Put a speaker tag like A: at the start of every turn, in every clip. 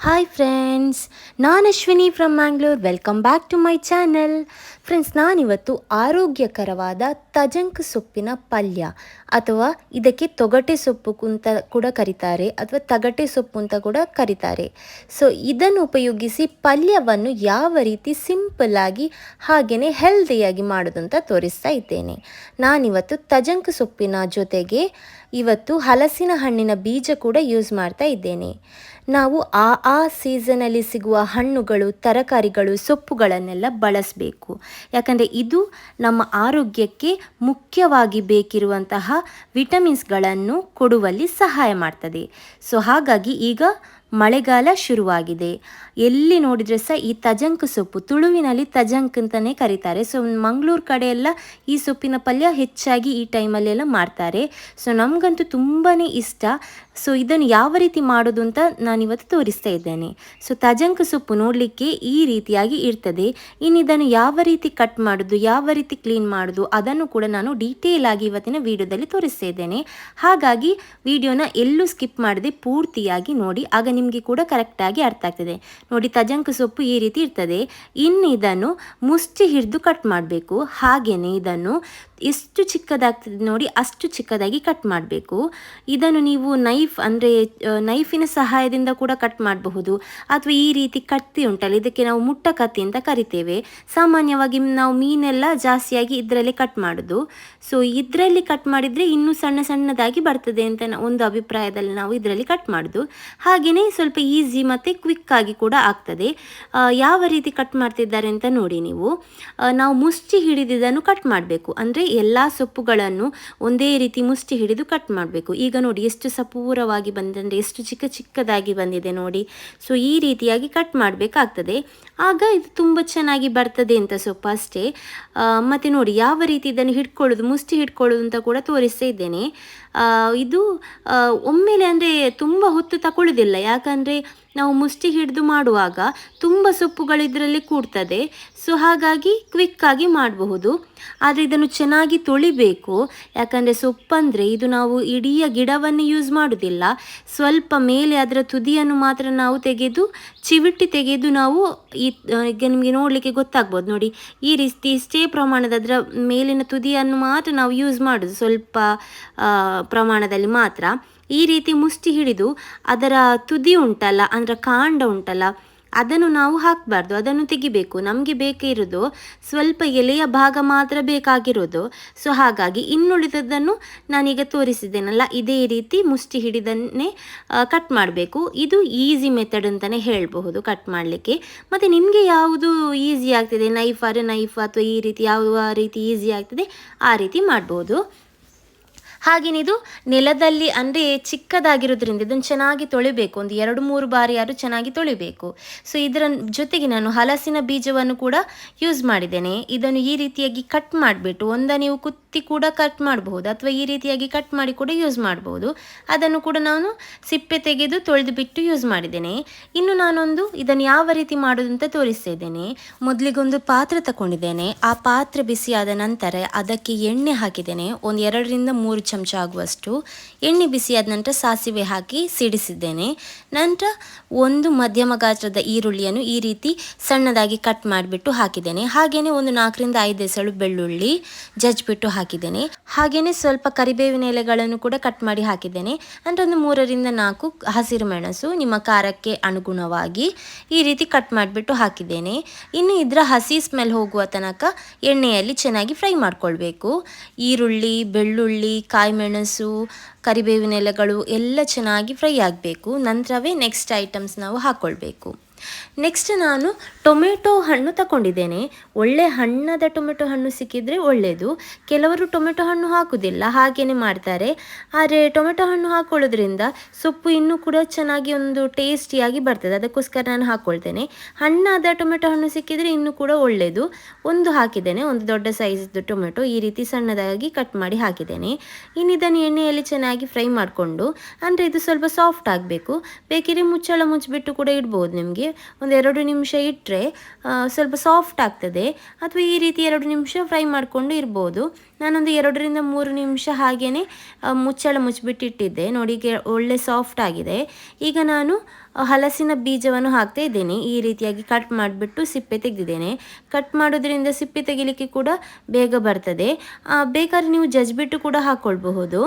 A: Hi friends ನಾನು Ashwini from Mangalore welcome back to my channel friends ನಾನಿವತ್ತು ಆರೋಗ್ಯಕರವಾದ ತಜಂಕ್ ಸೊಪ್ಪಿನ ಪಲ್ಯ ಅಥವಾ ಇದಕ್ಕೆ ತೊಗಟೆ ಸೊಪ್ಪು ಅಂತ ಕೂಡ ಕರೀತಾರೆ ಅಥವಾ ತಗಟೆ ಸೊಪ್ಪು ಅಂತ ಕೂಡ ಕರೀತಾರೆ. ಸೊ ಇದನ್ನು ಉಪಯೋಗಿಸಿ ಪಲ್ಯವನ್ನು ಯಾವ ರೀತಿ ಸಿಂಪಲ್ ಆಗಿ ಹಾಗೆಯೇ ಹೆಲ್ದಿಯಾಗಿ ಮಾಡೋದು ಅಂತ ತೋರಿಸ್ತಾ ಇದ್ದೇನೆ. ನಾನಿವತ್ತು ತಜಂಕ್ ಸೊಪ್ಪಿನ ಜೊತೆಗೆ ಇವತ್ತು ಹಲಸಿನ ಹಣ್ಣಿನ ಬೀಜ ಕೂಡ ಯೂಸ್ ಮಾಡ್ತಾ ಇದ್ದೇನೆ. ನಾವು ಆ ಆ ಸೀಸನಲ್ಲಿ ಸಿಗುವ ಹಣ್ಣುಗಳು, ತರಕಾರಿಗಳು, ಸೊಪ್ಪುಗಳನ್ನೆಲ್ಲ ಬಳಸಬೇಕು. ಯಾಕಂದರೆ ಇದು ನಮ್ಮ ಆರೋಗ್ಯಕ್ಕೆ ಮುಖ್ಯವಾಗಿ ಬೇಕಿರುವಂತಹ ವಿಟಮಿನ್ಸ್ಗಳನ್ನು ಕೊಡುವಲ್ಲಿ ಸಹಾಯ ಮಾಡ್ತದೆ. ಸೊ ಹಾಗಾಗಿ ಈಗ ಮಳೆಗಾಲ ಶುರುವಾಗಿದೆ. ಎಲ್ಲಿ ನೋಡಿದರೆ ಸಹ ಈ ತಜಂಕ್ ಸೊಪ್ಪು, ತುಳುವಿನಲ್ಲಿ ತಜಂಕ್ ಅಂತಲೇ ಕರೀತಾರೆ. ಸೊ ಮಂಗಳೂರು ಕಡೆಯೆಲ್ಲ ಈ ಸೊಪ್ಪಿನ ಪಲ್ಯ ಹೆಚ್ಚಾಗಿ ಈ ಟೈಮಲ್ಲೆಲ್ಲ ಮಾಡ್ತಾರೆ. ಸೊ ನಮಗಂತೂ ತುಂಬಾ ಇಷ್ಟ ಸೊ ಇದನ್ನು ಯಾವ ರೀತಿ ಮಾಡೋದು ಅಂತ ನಾನಿವತ್ತು ತೋರಿಸ್ತಾ ಇದ್ದೇನೆ. ಸೊ ತಜಂಕ ಸೊಪ್ಪು ನೋಡಲಿಕ್ಕೆ ಈ ರೀತಿಯಾಗಿ ಇರ್ತದೆ. ಇನ್ನು ಇದನ್ನು ಯಾವ ರೀತಿ ಕಟ್ ಮಾಡೋದು, ಯಾವ ರೀತಿ ಕ್ಲೀನ್ ಮಾಡೋದು, ಅದನ್ನು ಕೂಡ ನಾನು ಡೀಟೇಲ್ ಆಗಿ ಇವತ್ತಿನ ವಿಡಿಯೋದಲ್ಲಿ ತೋರಿಸ್ತಾ ಇದ್ದೇನೆ. ಹಾಗಾಗಿ, ವಿಡಿಯೋನ ಎಲ್ಲೂ ಸ್ಕಿಪ್ ಮಾಡದೆ ಪೂರ್ತಿಯಾಗಿ ನೋಡಿ, ಆಗ ನಿಮಗೆ ಕೂಡ ಕರೆಕ್ಟಾಗಿ ಅರ್ಥ ಆಗ್ತದೆ. ನೋಡಿ ತಜಂಕ ಸೊಪ್ಪು ಈ ರೀತಿ ಇರ್ತದೆ. ಇನ್ನು ಇದನ್ನು ಮುಷ್ಟಿ ಹಿಡಿದು ಕಟ್ ಮಾಡಬೇಕು. ಹಾಗೆಯೇ ಇದನ್ನು ಎಷ್ಟು ಚಿಕ್ಕದಾಗ್ತದೆ ನೋಡಿ, ಅಷ್ಟು ಚಿಕ್ಕದಾಗಿ ಕಟ್ ಮಾಡಬೇಕು. ಇದನ್ನು ನೀವು ನೈಫ್ ಅಂದರೆ ನೈಫಿನ ಸಹಾಯದಿಂದ ಕೂಡ ಕಟ್ ಮಾಡಬಹುದು. ಅಥವಾ ಈ ರೀತಿ ಕತ್ತಿ ಉಂಟಲ್ಲ, ಇದಕ್ಕೆ ನಾವು ಮುಟ್ಟ ಕತ್ತಿ ಅಂತ ಕರಿತೇವೆ. ಸಾಮಾನ್ಯವಾಗಿ ನಾವು ಮೀನೆಲ್ಲ ಜಾಸ್ತಿಯಾಗಿ ಇದರಲ್ಲಿ ಕಟ್ ಮಾಡೋದು. ಸೊ ಇದರಲ್ಲಿ ಕಟ್ ಮಾಡಿದರೆ ಇನ್ನೂ ಸಣ್ಣ ಸಣ್ಣದಾಗಿ ಬರ್ತದೆ ಅಂತ ಒಂದು ಅಭಿಪ್ರಾಯದಲ್ಲಿ ನಾವು ಇದರಲ್ಲಿ ಕಟ್ ಮಾಡೋದು. ಹಾಗೆಯೇ ಸ್ವಲ್ಪ ಈಸಿ ಮತ್ತು ಆಗಿ ಕೂಡ ಆಗ್ತದೆ. ಯಾವ ರೀತಿ ಕಟ್ ಮಾಡ್ತಿದ್ದಾರೆ ಅಂತ ನೋಡಿ ನೀವು. ನಾವು ಮುಚ್ಚಿ ಹಿಡಿದಿದ್ದನ್ನು ಕಟ್ ಮಾಡಬೇಕು. ಅಂದರೆ ಎಲ್ಲ ಸೊಪ್ಪುಗಳನ್ನು ಒಂದೇ ರೀತಿ ಮುಷ್ಟಿ ಹಿಡಿದು ಕಟ್ ಮಾಡಬೇಕು. ಈಗ ನೋಡಿ ಎಷ್ಟು ಸಪೂರವಾಗಿ ಬಂದಂದರೆ ಎಷ್ಟು ಚಿಕ್ಕ ಚಿಕ್ಕದಾಗಿ ಬಂದಿದೆ ನೋಡಿ. ಸೊ ಈ ರೀತಿಯಾಗಿ ಕಟ್ ಮಾಡಬೇಕಾಗ್ತದೆ. ಆಗ ಇದು ತುಂಬ ಚೆನ್ನಾಗಿ ಬರ್ತದೆ ಅಂತ ಸೊಪ್ಪು ಅಷ್ಟೇ. ಮತ್ತು ನೋಡಿ, ಯಾವ ರೀತಿ ಇದನ್ನು ಹಿಡ್ಕೊಳ್ಳೋದು, ಮುಷ್ಟಿ ಹಿಡ್ಕೊಳ್ಳೋದು ಅಂತ ಕೂಡ ತೋರಿಸ್ತಾ ಇದ್ದೇನೆ. ಇದು ಒಮ್ಮೆಲೆ ಅಂದರೆ ತುಂಬ ಹೊತ್ತು ತಗೊಳ್ಳೋದಿಲ್ಲ ಯಾಕಂದರೆ ನಾವು ಮುಷ್ಟಿ ಹಿಡಿದು ಮಾಡುವಾಗ ತುಂಬ ಸೊಪ್ಪುಗಳು ಇದರಲ್ಲಿ ಕೂಡ್ತದೆ. ಸೊ ಹಾಗಾಗಿ ಕ್ವಿಕ್ಕಾಗಿ ಮಾಡಬಹುದು. ಆದರೆ ಇದನ್ನು ಚೆನ್ನಾಗಿ ತೊಳಿಬೇಕು. ಯಾಕಂದರೆ ಸೊಪ್ಪಂದರೆ ಇದು ನಾವು ಇಡೀ ಗಿಡವನ್ನು ಯೂಸ್ ಮಾಡೋದಿಲ್ಲ. ಸ್ವಲ್ಪ ಮೇಲೆ ಅದರ ತುದಿಯನ್ನು ಮಾತ್ರ ನಾವು ತೆಗೆದು ಚಿವಿಟ್ಟಿ ತೆಗೆದು ನಾವು ಈಗ ನಿಮಗೆ ನೋಡಲಿಕ್ಕೆ ಗೊತ್ತಾಗ್ಬೋದು ನೋಡಿ. ಈ ರೀತಿ ಇಷ್ಟೇ ಪ್ರಮಾಣದ ಅದರ ಮೇಲಿನ ತುದಿಯನ್ನು ಮಾತ್ರ ನಾವು ಯೂಸ್ ಮಾಡೋದು ಸ್ವಲ್ಪ ಪ್ರಮಾಣದಲ್ಲಿ ಮಾತ್ರ. ಈ ರೀತಿ ಮುಷ್ಟಿ ಹಿಡಿದು ಅದರ ತುದಿ ಉಂಟಲ್ಲ, ಅಂದರೆ ಕಾಂಡ ಉಂಟಲ್ಲ ಅದನ್ನು ನಾವು ಹಾಕಬಾರ್ದು, ಅದನ್ನು ತೆಗಿಬೇಕು. ನಮಗೆ ಬೇಕಿರೋದು ಸ್ವಲ್ಪ ಎಲೆಯ ಭಾಗ ಮಾತ್ರ ಬೇಕಾಗಿರೋದು ಸೊ, ಹಾಗಾಗಿ ಇನ್ನುಳಿದದ್ದನ್ನು ನಾನೀಗ ತೋರಿಸಿದ್ದೇನಲ್ಲ, ಇದೇ ರೀತಿ ಮುಷ್ಟಿ ಹಿಡಿದನ್ನೇ ಕಟ್ ಮಾಡಬೇಕು. ಇದು ಈಸಿ ಮೆಥಡ್ ಅಂತಲೇ ಹೇಳಬಹುದು ಕಟ್ ಮಾಡಲಿಕ್ಕೆ. ಮತ್ತು ನಿಮಗೆ ಯಾವುದು ಈಸಿ ಆಗ್ತದೆ? ನೈಫ್ ಆರ್ ನೈಫ್ ಅಥವಾ ಈ ರೀತಿ ಯಾವ ರೀತಿ ಈಸಿ ಆಗ್ತದೆ? ಆ ರೀತಿ ಮಾಡ್ಬೋದು. ಹಾಗೆಯೇ ಇದು ನೆಲದಲ್ಲಿ ಅಂದರೆ ಚಿಕ್ಕದಾಗಿರೋದ್ರಿಂದ ಇದನ್ನು ಚೆನ್ನಾಗಿ ತೊಳಿಬೇಕು. ಒಂದು ಎರಡು, ಮೂರು ಬಾರಿ ಯಾರು ಚೆನ್ನಾಗಿ ತೊಳಿಬೇಕು. ಸೊ ಇದರ ಜೊತೆಗೆ ನಾನು ಹಲಸಿನ ಬೀಜವನ್ನು ಕೂಡ ಯೂಸ್ ಮಾಡಿದ್ದೇನೆ. ಇದನ್ನು ಈ ರೀತಿಯಾಗಿ ಕಟ್ ಮಾಡಿಬಿಟ್ಟು ಒಂದ ನೀವು ಕುತ್ತಿ ಕೂಡ ಕಟ್ ಮಾಡಬಹುದು, ಅಥವಾ ಈ ರೀತಿಯಾಗಿ ಕಟ್ ಮಾಡಿ ಕೂಡ ಯೂಸ್ ಮಾಡಬಹುದು. ಅದನ್ನು ಕೂಡ ನಾನು ಸಿಪ್ಪೆ ತೆಗೆದು ತೊಳೆದು ಬಿಟ್ಟು ಯೂಸ್ ಮಾಡಿದ್ದೇನೆ. ಇನ್ನು ನಾನೊಂದು ಇದನ್ನು ಯಾವ ರೀತಿ ಮಾಡೋದು ಅಂತ ತೋರಿಸ್ತಾ ಇದ್ದೇನೆ. ಮೊದಲಿಗೊಂದು ಪಾತ್ರೆ ತಗೊಂಡಿದ್ದೇನೆ ಆ ಪಾತ್ರೆ ಬಿಸಿಯಾದ ನಂತರ ಅದಕ್ಕೆ ಎಣ್ಣೆ ಹಾಕಿದ್ದೇನೆ. ಒಂದು ಎರಡರಿಂದ ಮೂರು ಚಮಚ ಆಗುವಷ್ಟು ಎಣ್ಣೆ ಬಿಸಿಯಾದ ನಂತರ ಸಾಸಿವೆ ಹಾಕಿ ಸಿಡಿಸಿದ್ದೇನೆ. ನಂತರ ಒಂದು ಮಧ್ಯಮ ಗಾತ್ರದ ಈರುಳ್ಳಿಯನ್ನು ಈ ರೀತಿ ಸಣ್ಣದಾಗಿ ಕಟ್ ಮಾಡಿಬಿಟ್ಟು ಹಾಕಿದ್ದೇನೆ. ಹಾಗೆಯೇ ಒಂದು ನಾಲ್ಕರಿಂದ ಐದು ಎಸಳು ಬೆಳ್ಳುಳ್ಳಿ ಜಜ್ಜಿಬಿಟ್ಟು ಹಾಕಿದ್ದೇನೆ. ಹಾಗೆಯೇ ಸ್ವಲ್ಪ ಕರಿಬೇವಿನ ಎಲೆಗಳನ್ನು ಕೂಡ ಕಟ್ ಮಾಡಿ ಹಾಕಿದ್ದೇನೆ. ನಂತರ ಒಂದು ಮೂರರಿಂದ ನಾಲ್ಕು ಹಸಿರು ಮೆಣಸು, ನಿಮ್ಮ ಖಾರಕ್ಕೆ ಅನುಗುಣವಾಗಿ ಈ ರೀತಿ ಕಟ್ ಮಾಡಿಬಿಟ್ಟು ಹಾಕಿದ್ದೇನೆ. ಇನ್ನು ಇದರ ಹಸಿ ಸ್ಮೆಲ್ ಹೋಗುವ ತನಕ ಎಣ್ಣೆಯಲ್ಲಿ ಚೆನ್ನಾಗಿ ಫ್ರೈ ಮಾಡ್ಕೊಳ್ಬೇಕು. ಈರುಳ್ಳಿ, ಬೆಳ್ಳುಳ್ಳಿ ಕಾಯಿಮೆಣಸು ಕರಿಬೇವಿನ ಎಲೆಗಳು ಎಲ್ಲ ಚೆನ್ನಾಗಿ ಫ್ರೈ ಆಗಬೇಕು. ನಂತರವೇ ನೆಕ್ಸ್ಟ್ ಐಟಮ್ಸ್ ನಾವು ಹಾಕ್ಕೊಳ್ಬೇಕು ನೆಕ್ಸ್ಟ್ ನಾನು ಟೊಮೆಟೊ ಹಣ್ಣು ತಗೊಂಡಿದ್ದೇನೆ ಒಳ್ಳೆ ಹಣ್ಣಾದ ಟೊಮೆಟೊ ಹಣ್ಣು ಸಿಕ್ಕಿದರೆ ಒಳ್ಳೆಯದು ಕೆಲವರು ಟೊಮೆಟೊ ಹಣ್ಣು ಹಾಕುವುದಿಲ್ಲ, ಹಾಗೇನೆ ಮಾಡ್ತಾರೆ. ಆದರೆ ಟೊಮೆಟೊ ಹಣ್ಣು ಹಾಕೊಳ್ಳೋದ್ರಿಂದ ಸೊಪ್ಪು ಇನ್ನೂ ಕೂಡ ಚೆನ್ನಾಗಿ ಒಂದು ಟೇಸ್ಟಿಯಾಗಿ ಬರ್ತದೆ. ಅದಕ್ಕೋಸ್ಕರ ನಾನು ಹಾಕ್ಕೊಳ್ತೇನೆ ಹಣ್ಣಾದ ಟೊಮೆಟೊ ಹಣ್ಣು ಸಿಕ್ಕಿದರೆ ಇನ್ನೂ ಕೂಡ ಒಳ್ಳೆಯದು ಒಂದು ಹಾಕಿದ್ದೇನೆ, ಒಂದು ದೊಡ್ಡ ಸೈಜ್ದು ಟೊಮೆಟೊ ಈ ರೀತಿ ಸಣ್ಣದಾಗಿ ಕಟ್ ಮಾಡಿ ಹಾಕಿದ್ದೇನೆ. ಇನ್ನು ಇದನ್ನು ಎಣ್ಣೆಯಲ್ಲಿ ಚೆನ್ನಾಗಿ ಫ್ರೈ ಮಾಡಿಕೊಂಡು, ಅಂದರೆ ಇದು ಸ್ವಲ್ಪ ಸಾಫ್ಟ್ ಆಗಬೇಕು. ಬೇಕಿದ್ರೆ ಮುಚ್ಚಳ ಮುಚ್ಚಿಬಿಟ್ಟು ಕೂಡ ಇಡ್ಬೋದು ನಿಮಗೆ. ಒಂದು ಎರಡು ನಿಮಿಷ ಇಟ್ಟರೆ ಸ್ವಲ್ಪ ಸಾಫ್ಟ್ ಆಗ್ತದೆ. ಅಥವಾ ಈ ರೀತಿ ಎರಡು ನಿಮಿಷ ಫ್ರೈ ಮಾಡಿಕೊಂಡು ಇರ್ಬೋದು. ನಾನೊಂದು ಎರಡರಿಂದ ಮೂರು ನಿಮಿಷ ಹಾಗೇ ಮುಚ್ಚಳ ಮುಚ್ಚಿಬಿಟ್ಟಿಟ್ಟಿದ್ದೆ. ನೋಡಿ ಒಳ್ಳೆ ಸಾಫ್ಟ್ ಆಗಿದೆ. ಈಗ ನಾನು ಹಲಸಿನ ಬೀಜವನ್ನು ಹಾಕ್ತಾ ಇದ್ದೇನೆ. ಈ ರೀತಿಯಾಗಿ ಕಟ್ ಮಾಡಿಬಿಟ್ಟು ಸಿಪ್ಪೆ ತೆಗೆದಿದ್ದೇನೆ. ಕಟ್ ಮಾಡೋದ್ರಿಂದ ಸಿಪ್ಪೆ ತೆಗಿಲಿಕ್ಕೆ ಕೂಡ ಬೇಗ ಬರ್ತದೆ. ಬೇಕಾದ್ರೆ ನೀವು ಜಜ್ಬಿಟ್ಟು ಕೂಡ ಹಾಕ್ಕೊಳ್ಬಹುದು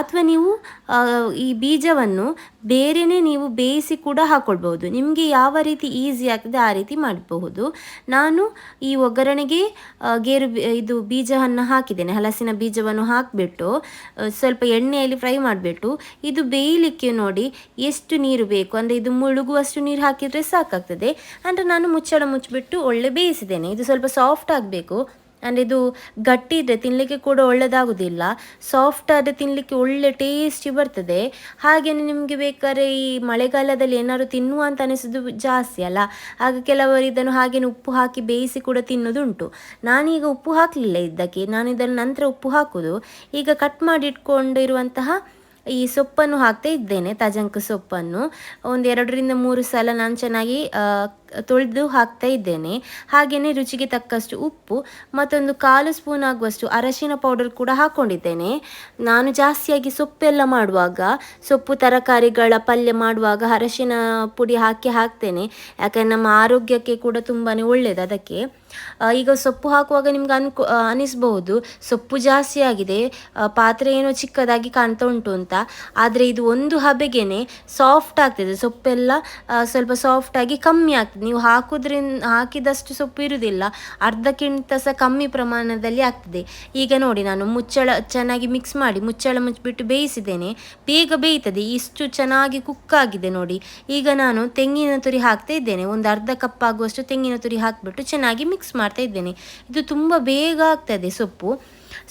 A: ಅಥವಾ ನೀವು ಈ ಬೀಜವನ್ನು ಬೇರೆಯೇ ನೀವು ಬೇಯಿಸಿ ಕೂಡ ಹಾಕ್ಕೊಳ್ಬಹುದು ನಿಮಗೆ ಯಾವ ರೀತಿ ಈಸಿ ಆಗ್ತದೆ ಆ ರೀತಿ ಮಾಡಬಹುದು. ನಾನು ಈ ಒಗ್ಗರಣೆಗೆ ಗೇರು ಇದು ಬೀಜವನ್ನು ಹಾಕಿದ್ದೇನೆ, ಹಲಸಿನ ಬೀಜವನ್ನು ಹಾಕಿಬಿಟ್ಟು ಸ್ವಲ್ಪ ಎಣ್ಣೆಯಲ್ಲಿ ಫ್ರೈ ಮಾಡಿಬಿಟ್ಟು, ಇದು ಬೇಯಲಿಕ್ಕೆ ನೋಡಿ ಎಷ್ಟು ನೀರು ಬೇಕು. ಅಂದರೆ ಇದು ಮುಳುಗುವಷ್ಟು ನೀರು ಹಾಕಿದರೆ ಸಾಕಾಗ್ತದೆ. ಅಂದರೆ ನಾನು ಮುಚ್ಚಳ ಮುಚ್ಚಿಬಿಟ್ಟು ಒಳ್ಳೆ ಬೇಯಿಸಿದ್ದೇನೆ. ಇದು ಸ್ವಲ್ಪ ಸಾಫ್ಟ್ ಆಗಬೇಕು. ಅಂದರೆ ಇದು ಗಟ್ಟಿ ಇದ್ದರೆ ತಿನ್ನಲಿಕ್ಕೆ ಕೂಡ ಒಳ್ಳೆಯದಾಗೋದಿಲ್ಲ ಸಾಫ್ಟ್ ಆದರೆ ತಿನ್ನಲಿಕ್ಕೆ ಒಳ್ಳೆ ಟೇಸ್ಟಿ ಬರ್ತದೆ. ಹಾಗೆಯೇ ನಿಮಗೆ ಬೇಕಾದ್ರೆ ಈ ಮಳೆಗಾಲದಲ್ಲಿ ಏನಾದ್ರು ತಿನ್ನುವ ಅಂತ ಅನಿಸೋದು ಜಾಸ್ತಿ ಅಲ್ಲ. ಆಗ ಕೆಲವರು ಇದನ್ನು ಹಾಗೇನೆ ಉಪ್ಪು ಹಾಕಿ ಬೇಯಿಸಿ ಕೂಡ ತಿನ್ನೋದುಂಟು. ನಾನೀಗ ಉಪ್ಪು ಹಾಕಲಿಲ್ಲ ಇದ್ದಕ್ಕೆ. ನಾನು ಇದನ್ನು ನಂತರ ಉಪ್ಪು ಹಾಕೋದು. ಈಗ ಕಟ್ ಮಾಡಿ ಇಟ್ಕೊಂಡಿರುವಂತಹ ಈ ಸೊಪ್ಪನ್ನು ಹಾಕ್ತಾ ಇದ್ದೇನೆ, ತಜಂಕ ಸೊಪ್ಪನ್ನು. ಒಂದು ಎರಡರಿಂದ ಮೂರು ಸಲ ನಾನು ಚೆನ್ನಾಗಿ ತೊಳೆದು ಹಾಕ್ತಾ ಇದ್ದೇನೆ. ಹಾಗೆಯೇ ರುಚಿಗೆ ತಕ್ಕಷ್ಟು ಉಪ್ಪು, ಮತ್ತೊಂದು ಕಾಲು ಸ್ಪೂನ್ ಆಗುವಷ್ಟು ಅರಶಿನ ಪೌಡರ್ ಕೂಡ ಹಾಕ್ಕೊಂಡಿದ್ದೇನೆ ನಾನು ಜಾಸ್ತಿಯಾಗಿ ಸೊಪ್ಪೆಲ್ಲ ಮಾಡುವಾಗ, ಸೊಪ್ಪು ತರಕಾರಿಗಳ ಪಲ್ಯ ಮಾಡುವಾಗ ಅರಶಿನ ಪುಡಿ ಹಾಕಿ ಹಾಕ್ತೇನೆ. ಯಾಕಂದ್ರೆ ನಮ್ಮ ಆರೋಗ್ಯಕ್ಕೆ ಕೂಡ ತುಂಬಾ ಒಳ್ಳೆಯದು ಅದಕ್ಕೆ. ಈಗ ಸೊಪ್ಪು ಹಾಕುವಾಗ ನಿಮ್ಗೆ ಅನ್ಕೊ, ಅನಿಸ್ಬಹುದು, ಸೊಪ್ಪು ಜಾಸ್ತಿ ಆಗಿದೆ ಪಾತ್ರೆ ಏನೋ ಚಿಕ್ಕದಾಗಿ ಕಾಣ್ತಾ ಉಂಟು ಅಂತ. ಆದರೆ ಇದು ಒಂದು ಹಬೆಗೆನೆ ಸಾಫ್ಟ್ ಆಗ್ತದೆ. ಸೊಪ್ಪೆಲ್ಲ ಸ್ವಲ್ಪ ಸಾಫ್ಟ್ ಆಗಿ ಕಮ್ಮಿ ಆಗ್ತದೆ. ನೀವು ಹಾಕೋದ್ರಿಂದ ಹಾಕಿದಷ್ಟು ಸೊಪ್ಪು ಇರುವುದಿಲ್ಲ ಅರ್ಧಕ್ಕಿಂತ ಸಹ ಕಮ್ಮಿ ಪ್ರಮಾಣದಲ್ಲಿ ಆಗ್ತದೆ. ಈಗ ನೋಡಿ, ನಾನು ಮುಚ್ಚಳ, ಚೆನ್ನಾಗಿ ಮಿಕ್ಸ್ ಮಾಡಿ ಮುಚ್ಚಳ ಮುಚ್ಚಿಬಿಟ್ಟು ಬೇಯಿಸಿದ್ದೇನೆ. ಬೇಗ ಬೇಯ್ತದೆ. ಇಷ್ಟು ಚೆನ್ನಾಗಿ ಕುಕ್ ಆಗಿದೆ ನೋಡಿ. ಈಗ ನಾನು ತೆಂಗಿನ ತುರಿ ಹಾಕ್ತಾ ಇದ್ದೇನೆ. ಒಂದು ಅರ್ಧ ಕಪ್ ಆಗುವಷ್ಟು ತೆಂಗಿನ ತುರಿ ಹಾಕಿಬಿಟ್ಟು ಚೆನ್ನಾಗಿ ಮಿಕ್ಸ್ ಮಾಡ್ತಾ ಇದ್ದೇನೆ. ಇದು ತುಂಬ ಬೇಗ ಆಗ್ತದೆ ಸೊಪ್ಪು.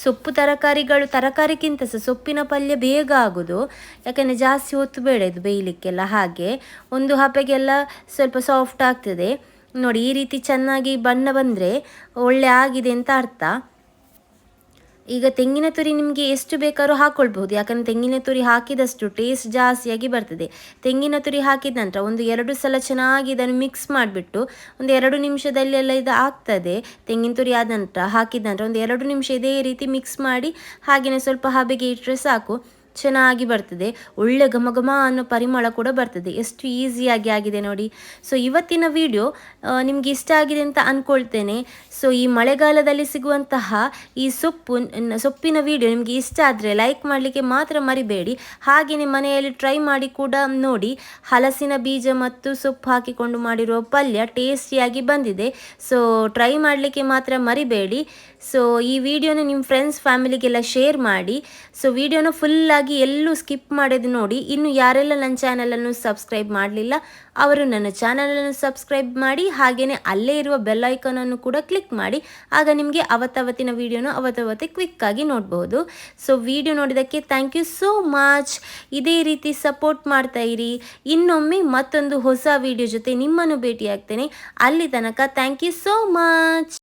A: ಸೊಪ್ಪು ತರಕಾರಿಗಳು, ತರಕಾರಿಗಿಂತ ಸಹ ಸೊಪ್ಪಿನ ಪಲ್ಯ ಬೇಗ ಆಗೋದು. ಯಾಕೆಂದರೆ ಜಾಸ್ತಿ ಹೊತ್ತು ಬೇಡ ಇದು ಬೇಯಲಿಕ್ಕೆಲ್ಲ ಹಾಗೆ ಒಂದು ಹಬೆಗೆಲ್ಲ ಸ್ವಲ್ಪ ಸಾಫ್ಟ್ ಆಗ್ತದೆ. ನೋಡಿ ಈ ರೀತಿ ಚೆನ್ನಾಗಿ ಬಣ್ಣ ಬಂದರೆ ಒಳ್ಳೆ ಆಗಿದೆ ಅಂತ ಅರ್ಥ. ಈಗ ತೆಂಗಿನ ತುರಿ ನಿಮಗೆ ಎಷ್ಟು ಬೇಕಾದ್ರೂ ಹಾಕ್ಕೊಳ್ಬಹುದು ಯಾಕಂದರೆ ತೆಂಗಿನ ತುರಿ ಹಾಕಿದಷ್ಟು ಟೇಸ್ಟ್ ಜಾಸ್ತಿಯಾಗಿ ಬರ್ತದೆ. ತೆಂಗಿನ ತುರಿ ಹಾಕಿದ ನಂತರ ಒಂದು ಎರಡು ಸಲ ಚೆನ್ನಾಗಿ ಇದನ್ನು ಮಿಕ್ಸ್ ಮಾಡಿಬಿಟ್ಟು ಒಂದು ಎರಡು ನಿಮಿಷದಲ್ಲಿ ಎಲ್ಲ ಇದು ಆಗ್ತದೆ. ತೆಂಗಿನ ತುರಿ ಆದ ನಂತರ ಹಾಕಿದ ನಂತರ ಒಂದು ಎರಡು ನಿಮಿಷ ಇದೇ ರೀತಿ ಮಿಕ್ಸ್ ಮಾಡಿ ಹಾಗೆಯೇ ಸ್ವಲ್ಪ ಹಬೆಗೆ ಇಟ್ಟರೆ ಸಾಕು. ಚೆನ್ನಾಗಿ ಬರ್ತದೆ. ಒಳ್ಳೆ ಘಮ ಘಮ ಅನ್ನೋ ಪರಿಮಳ ಕೂಡ ಬರ್ತದೆ. ಎಷ್ಟು ಈಸಿಯಾಗಿ ಆಗಿದೆ ನೋಡಿ. ಸೊ ಇವತ್ತಿನ ವಿಡಿಯೋ ನಿಮ್ಗೆ ಇಷ್ಟ ಆಗಿದೆ ಅಂತ ಅಂದ್ಕೊಳ್ತೇನೆ ಸೊ ಈ ಮಳೆಗಾಲದಲ್ಲಿ ಸಿಗುವಂತಹ ಈ ಸೊಪ್ಪು ಸೊಪ್ಪಿನ ವಿಡಿಯೋ ನಿಮಗೆ ಇಷ್ಟ ಆದರೆ ಲೈಕ್ ಮಾಡಲಿಕ್ಕೆ ಮಾತ್ರ ಮರಿಬೇಡಿ. ಹಾಗೆಯೇ ಮನೆಯಲ್ಲಿ ಟ್ರೈ ಮಾಡಿ ಕೂಡ ನೋಡಿ. ಹಲಸಿನ ಬೀಜ ಮತ್ತು ಸೊಪ್ಪು ಹಾಕಿಕೊಂಡು ಮಾಡಿರುವ ಪಲ್ಯ ಟೇಸ್ಟಿಯಾಗಿ ಬಂದಿದೆ. ಸೊ ಟ್ರೈ ಮಾಡಲಿಕ್ಕೆ ಮಾತ್ರ ಮರಿಬೇಡಿ. ಸೊ ಈ ವಿಡಿಯೋನ ನಿಮ್ಮ ಫ್ರೆಂಡ್ಸ್ ಫ್ಯಾಮಿಲಿಗೆಲ್ಲ ಶೇರ್ ಮಾಡಿ. ಸೊ ವಿಡಿಯೋನ ಫುಲ್ಲಾಗಿ ಎಲ್ಲೂ ಸ್ಕಿಪ್ ಮಾಡೋದು ನೋಡಿ, ಇನ್ನು ಯಾರೆಲ್ಲ ನನ್ನ ಚಾನಲನ್ನು ಸಬ್ಸ್ಕ್ರೈಬ್ ಮಾಡಲಿಲ್ಲ, ಅವರು ನನ್ನ ಚಾನಲನ್ನು ಸಬ್ಸ್ಕ್ರೈಬ್ ಮಾಡಿ ಹಾಗೆಯೇ ಅಲ್ಲೇ ಇರುವ ಬೆಲ್ ಐಕಾನನ್ನು ಕೂಡ ಕ್ಲಿಕ್ ಮಾಡಿ, ಆಗ ನಿಮಗೆ ಅವತ್ತವತ್ತಿನ ವಿಡಿಯೋನ ಅವತ್ತವತ್ತೇ ಕ್ವಿಕ್ಕಾಗಿ ನೋಡಬಹುದು ಸೊ ವಿಡಿಯೋ ನೋಡಿದ್ದಕ್ಕೆ ಥ್ಯಾಂಕ್ ಯು ಸೋ ಮಚ್ ಇದೇ ರೀತಿ ಸಪೋರ್ಟ್ ಮಾಡ್ತಾ ಇರಿ. ಇನ್ನೊಮ್ಮೆ ಮತ್ತೊಂದು ಹೊಸ ವಿಡಿಯೋ ಜೊತೆ ನಿಮ್ಮನ್ನು ಭೇಟಿಯಾಗ್ತೇನೆ. ಅಲ್ಲಿ ತನಕ ಥ್ಯಾಂಕ್ ಯು ಸೋ ಮಚ್